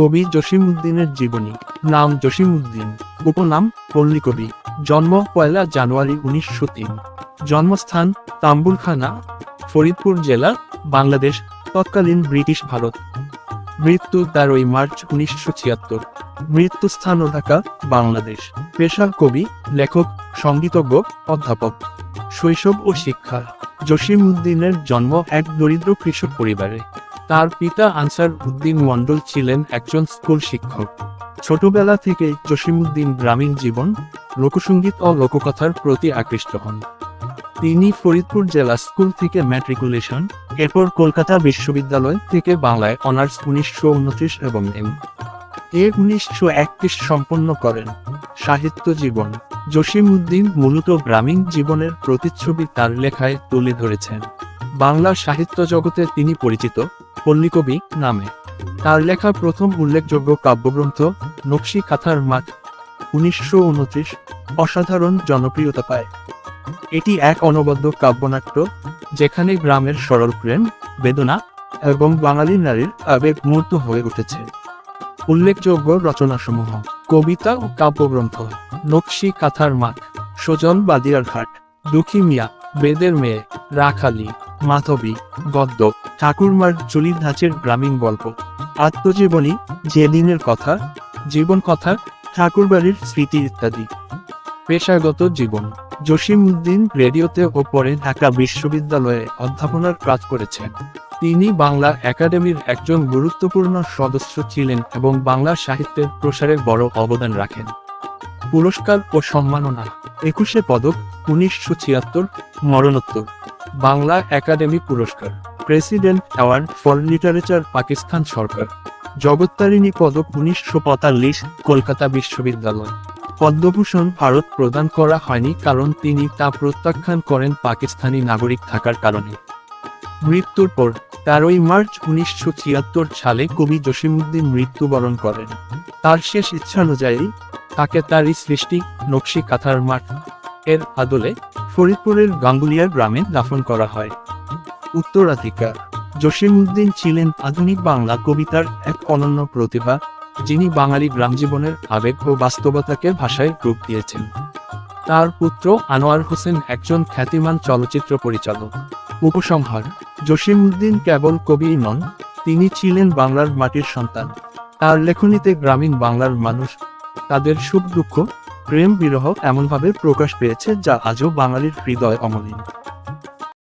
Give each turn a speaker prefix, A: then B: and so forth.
A: কবি জসিমউদ্দিনের জীবনী। নাম জসিমউদ্দিন। উপনাম পল্লী কবি জন্ম পয়লা জানুয়ারি উনিশশো তিন। জন্মস্থান তাম্বুলখানা, ফরিদপুর জেলা, বাংলাদেশ, তৎকালীন ব্রিটিশ ভারত। মৃত্যু তেরোই মার্চ উনিশশো ছিয়াত্তর। মৃত্যুস্থান ঢাকা, বাংলাদেশ। পেশা কবি, লেখক সঙ্গীতজ্ঞ অধ্যাপক। শৈশব ও শিক্ষা। জসিম উদ্দিনের জন্ম এক দরিদ্র কৃষক পরিবারে। তার পিতা আনসার উদ্দিন মন্ডল ছিলেন একজন স্কুল শিক্ষক। ছোটবেলা থেকে জসিমউদ্দিন গ্রামীণ জীবন লোকসঙ্গীত ও লোককথার প্রতি আকৃষ্ট হন। তিনি ফরিদপুর জেলা স্কুল থেকে ম্যাট্রিকুলেশন, এরপর কলকাতা বিশ্ববিদ্যালয় থেকে বাংলায় অনার্স উনিশশো উনত্রিশ এবং এম। এ উনিশশো একত্রিশ সম্পন্ন করেন। সাহিত্য জীবন, জসিমউদ্দিন মূলত গ্রামীণ জীবনের প্রতিচ্ছবি তার লেখায় তুলে ধরেছেন। বাংলা সাহিত্য জগতে তিনি পরিচিত। পল্লীকবি নামে। তার লেখা প্রথম উল্লেখযোগ্য কাব্যগ্রন্থ, নকশি কাথার মাঠ, উনিশশো উনত্রিশ, অসাধারণ জনপ্রিয়তা পায়। এটি এক অনবদ্য কাব্যনাট্য, যেখানে গ্রামের সরল প্রেম, বেদনা এবং বাঙালি নারীর আবেগ মূর্ত হয়ে উঠেছে। উল্লেখযোগ্য রচনাসমূহ, কবিতা ও কাব্যগ্রন্থ, নকশি কাথার মাঠ সজল বাদিয়ার ঘাট, দুঃখী মিয়া, বেদের মেয়ে, রাখালি, মাধবী, গদ্য ঠাকুরমার চুলির ধাঁচের গ্রামীণ গল্প। আত্মজীবনী, যেদিনের কথা, জীবন কথা, ঠাকুরবাড়ির স্মৃতি ইত্যাদি। পেশাগত জীবন। জসিম উদ্দিন রেডিওতে ও পরে ঢাকা বিশ্ববিদ্যালয়ে অধ্যাপনার কাজ করেছেন। তিনি বাংলা একাডেমির একজন গুরুত্বপূর্ণ সদস্য ছিলেন এবং বাংলা সাহিত্যের প্রসারে বড় অবদান রাখেন। পুরস্কার ও সম্মাননা, একুশে পদক, উনিশশো ছিয়াত্তর, মরণোত্তর। বাংলা একাডেমি পুরস্কার। President award for literature Pakistan সরকার। জগত্তারিণী পদক উনিশশো পঁয়তাল্লিশ, কলকাতা বিশ্ববিদ্যালয়। পদ্মভূষণ ভারত প্রদান করা হয়নি কারণ তিনি তা প্রত্যাখ্যান করেন পাকিস্তানি নাগরিক থাকার কারণে। মৃত্যুর পর তেরোই মার্চ উনিশশো ছিয়াত্তর সালে কবি জসিমুদ্দিন মৃত্যুবরণ করেন। তার শেষ ইচ্ছানুযায়ী তাকে তারই সৃষ্টি নকশি কাথার মাঠ এর আদলে ফরিদপুরের গাঙ্গুলিয়া গ্রামে দাফন করা হয়। উত্তরাধিকার জসিমউদ্দিন ছিলেন আধুনিক বাংলা কবিতার এক অনন্য প্রতিভা, যিনি বাঙালি গ্রামজীবনের আবেগ ও বাস্তবতাকে ভাষায় রূপ দিয়েছেন। তার পুত্র আনোয়ার হোসেন একজন খ্যাতিমান চলচ্চিত্র পরিচালক, উপসংহার। জসিমউদ্দিন কেবল কবিই নন, তিনি ছিলেন বাংলার মাটির সন্তান। তার লেখনীতে গ্রামীণ বাংলার মানুষ, তাদের সুখ দুঃখ প্রেম বিরহ এমনভাবে প্রকাশ পেয়েছে যা আজও বাঙালির হৃদয় অমলিন।